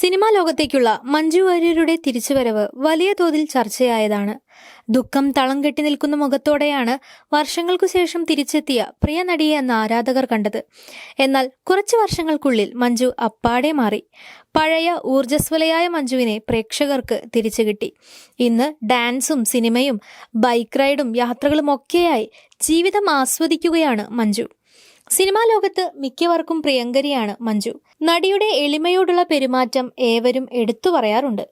Cinema ലോകത്തേക്കുള്ള Manju വാര്യരുടെ തിരിച്ചുവരവ് വലിയ തോതിൽ ചർച്ചയായതാണ്. ദുഃഖം തളം കെട്ടി നിൽക്കുന്ന മുഖത്തോടെയാണ് വർഷങ്ങൾക്കു ശേഷം തിരിച്ചെത്തിയ പ്രിയ നടിയെ എന്ന ആരാധകർ കണ്ടത്. എന്നാൽ കുറച്ചു വർഷങ്ങൾക്കുള്ളിൽ മഞ്ജു അപ്പാടെ മാറി. പഴയ ഊർജസ്വലയായ മഞ്ജുവിനെ പ്രേക്ഷകർക്ക് തിരിച്ചു കിട്ടി. ഇന്ന് ഡാൻസും സിനിമയും ബൈക്ക് റൈഡും യാത്രകളും ഒക്കെയായി ജീവിതം ആസ്വദിക്കുകയാണ് മഞ്ജു. സിനിമാ ലോകത്ത് മിക്കവർക്കും പ്രിയങ്കരിയാണ് മഞ്ജു. നടിയുടെ എളിമയോടുള്ള പെരുമാറ്റം ഏവരും എടുത്തു പറയാറുണ്ട്.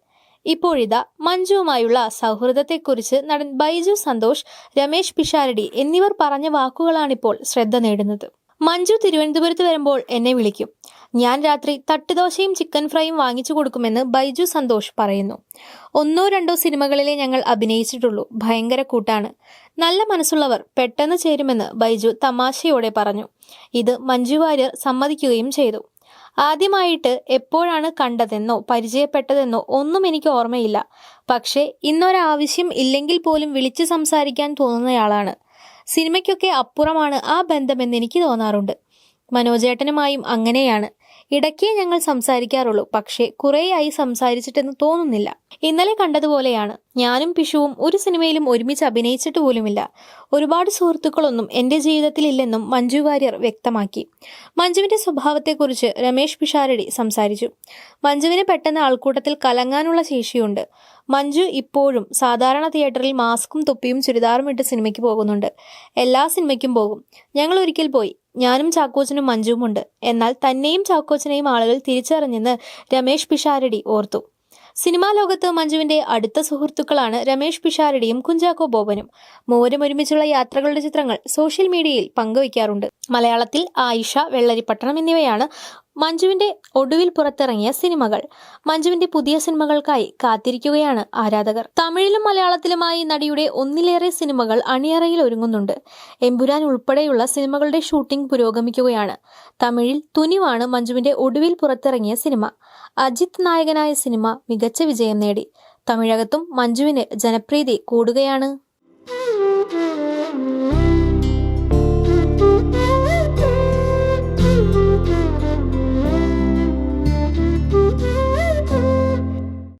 ഇപ്പോഴിതാ മഞ്ജുവുമായുള്ള സൗഹൃദത്തെക്കുറിച്ച് നടൻ ബൈജു സന്തോഷ് രമേശ് പിഷാരടി എന്നിവർ പറഞ്ഞ വാക്കുകളാണിപ്പോൾ ശ്രദ്ധ നേടുന്നത്. മഞ്ജു തിരുവനന്തപുരത്ത് വരുമ്പോൾ എന്നെ വിളിക്കും. ഞാൻ രാത്രി തട്ടുദോശയും ചിക്കൻ ഫ്രൈയും വാങ്ങിച്ചു കൊടുക്കുമെന്ന് ബൈജു സന്തോഷ് പറയുന്നു. ഒന്നോ രണ്ടോ സിനിമകളിലെ ഞങ്ങൾ അഭിനയിച്ചിട്ടുള്ളൂ. ഭയങ്കര കൂട്ടാണ്. നല്ല മനസ്സുള്ളവർ പെട്ടെന്ന് ചേരുമെന്ന് ബൈജു തമാശയോടെ പറഞ്ഞു. ഇത് മഞ്ജു വാര്യർ സമ്മതിക്കുകയും ചെയ്തു. ആദ്യമായിട്ട് എപ്പോഴാണ് കണ്ടതെന്നോ പരിചയപ്പെട്ടതെന്നോ ഒന്നും എനിക്ക് ഓർമ്മയില്ല. പക്ഷേ ഇന്നൊരാവശ്യം ഇല്ലെങ്കിൽ പോലും വിളിച്ചു സംസാരിക്കാൻ തോന്നുന്നയാളാണ്. സിനിമയ്ക്കൊക്കെ അപ്പുറമാണ് ആ ബന്ധമെന്ന് എനിക്ക് തോന്നാറുണ്ട്. മനോജേട്ടനുമായും അങ്ങനെയാണ്. ഇടയ്ക്കേ ഞങ്ങൾ സംസാരിക്കാറുള്ളൂ. പക്ഷേ കുറേയായി സംസാരിച്ചിട്ടെന്ന് തോന്നുന്നില്ല. ഇന്നലെ കണ്ടതുപോലെയാണ്. ഞാനും പിഷുവും ഒരു സിനിമയിലും ഒരുമിച്ച് അഭിനയിച്ചിട്ട് പോലുമില്ല. ഒരുപാട് സുഹൃത്തുക്കളൊന്നും എന്റെ ജീവിതത്തിലില്ലെന്നും മഞ്ജു വാര്യർ വ്യക്തമാക്കി. മഞ്ജുവിന്റെ സ്വഭാവത്തെക്കുറിച്ച് രമേശ് പിഷാരടി സംസാരിച്ചു. മഞ്ജുവിന് പെട്ടെന്ന് ആൾക്കൂട്ടത്തിൽ കലങ്ങാനുള്ള ശേഷിയുണ്ട്. മഞ്ജു ഇപ്പോഴും സാധാരണ തിയേറ്ററിൽ മാസ്കും തൊപ്പിയും ചുരിദാറും ഇട്ട് സിനിമയ്ക്ക് പോകുന്നുണ്ട്. എല്ലാ സിനിമയ്ക്കും പോകും. ഞങ്ങൾ ഒരിക്കൽ പോയി. ഞാനും ചാക്കോച്ചനും മഞ്ജുവുമുണ്ട്. എന്നാൽ തന്നെയും ചാക്കോച്ചനെയും ആളുകൾ തിരിച്ചറിഞ്ഞെന്ന് രമേശ് പിഷാരടി ഓർത്തു. സിനിമാ ലോകത്ത് മഞ്ജുവിന്റെ അടുത്ത സുഹൃത്തുക്കളാണ് രമേഷ് പിഷാരടിയും കുഞ്ചാക്കോ ബോബനും. മൂവരും ഒരുമിച്ചുള്ള യാത്രകളുടെ ചിത്രങ്ങൾ സോഷ്യൽ മീഡിയയിൽ പങ്കുവയ്ക്കാറുണ്ട്. മലയാളത്തിൽ ആയിഷ വെള്ളരിപ്പട്ടണം എന്നിവയാണ് മഞ്ജുവിന്റെ ഒടുവിൽ പുറത്തിറങ്ങിയ സിനിമകൾ മഞ്ജുവിന്റെ പുതിയ സിനിമകൾക്കായി കാത്തിരിക്കുകയാണ് ആരാധകർ. തമിഴിലും മലയാളത്തിലുമായി നടിയുടെ ഒന്നിലേറെ സിനിമകൾ അണിയറയിൽ ഒരുങ്ങുന്നുണ്ട്. എമ്പുരാൻ ഉൾപ്പെടെയുള്ള സിനിമകളുടെ ഷൂട്ടിംഗ് പുരോഗമിക്കുകയാണ്. തമിഴിൽ തുനിവാണ് മഞ്ജുവിന്റെ ഒടുവിൽ പുറത്തിറങ്ങിയ സിനിമ. അജിത് നായകനായ സിനിമ മികച്ച വിജയം നേടി. തമിഴകത്തും മഞ്ജുവിന് ജനപ്രീതി കൂടുകയാണ്.